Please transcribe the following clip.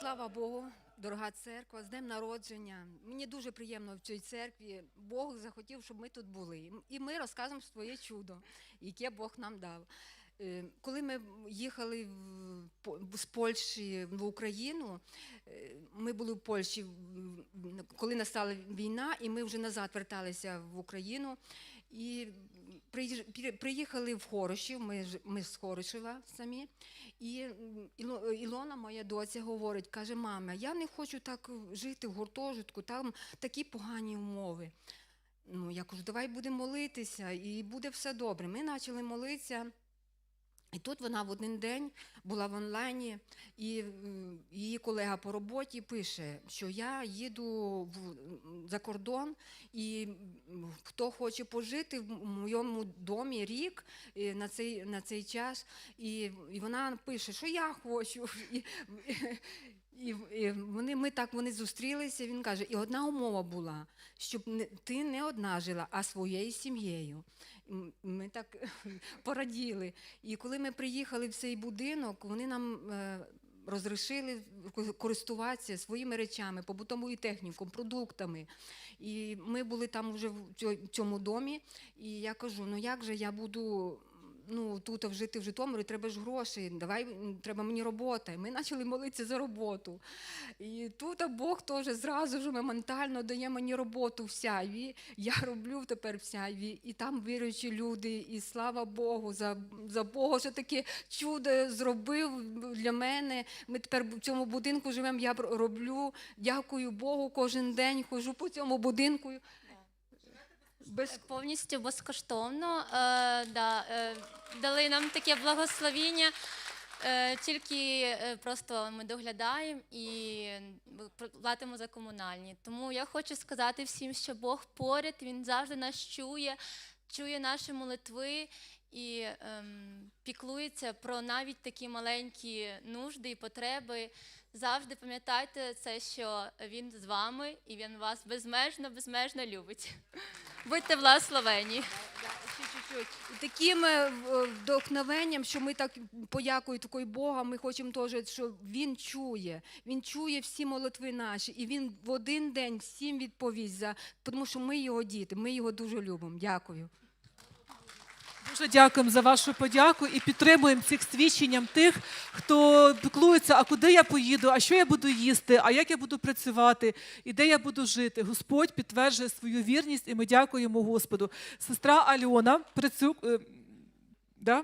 Слава Богу, дорога церква, з днем народження. Мені дуже приємно в цій церкві. Бог захотів, щоб ми тут були. І ми розказуємо своє чудо, яке Бог нам дав. Е, Коли ми їхали в з Польщі в Україну, е, ми були в Польщі, коли настала війна, і ми вже назад верталися в Україну. І приїхали в Хорошів, ми, ми з Хорошева самі. І Ілона, моя доця, говорить, каже, мама, я не хочу так жити в гуртожитку, там такі погані умови. Ну, я кажу, давай будемо молитися, і буде все добре. Ми почали молитися. І тут вона в один день була в онлайні, і її колега по роботі пише, що я їду за кордон, і хто хоче пожити в моєму домі рік е, на цей, на цей час. І, і вона пише, що я хочу. І, і, і вони, ми так вони зустрілися. Він каже, і одна умова була, щоб не, ти не одна жила, а своєю сім'єю. Ми так пораділи. І коли ми приїхали в цей будинок, вони нам е, розрішили користуватися своїми речами, побутовою технікою, продуктами. І ми були там вже в цьому домі. І я кажу: ну як же я буду. Ну, тут жити в Житомирі, треба ж гроші, давай треба мені робота. І ми почали молитися за роботу. І тут Бог теж зразу ж моментально дає мені роботу в сяйві. Я роблю тепер в сяйві, і там віруючі люди, і слава Богу, за, за Бога, що таке чудо зробив для мене. Ми тепер в цьому будинку живемо, я роблю. Дякую Богу, кожен день хожу по цьому будинку. Без Повністю безкоштовно е, да, е, дали нам таке благословіння. Е, тільки е, просто ми доглядаємо і платимо за комунальні. Тому я хочу сказати всім, що Бог поряд, Він завжди нас чує, чує наші молитви і ем, піклується про навіть такі маленькі нужди і потреби. Завжди пам'ятайте це, що він з вами і він вас безмежно, безмежно любить. Будьте благословені. І таким е, вдохновенням, що ми так подякую такої Бога, ми хочемо теж, що Він чує. Він чує всі молитви наші, і він в один день всім відповість за, тому що ми його діти, ми його дуже любимо. Дякую. Дуже дякуємо за вашу подяку і підтримуємо цих свідченням тих, хто піклується, а куди я поїду, а що я буду їсти, а як я буду працювати, і де я буду жити. Господь підтверджує свою вірність, і ми дякуємо Господу. Сестра Альона, працю... е, да?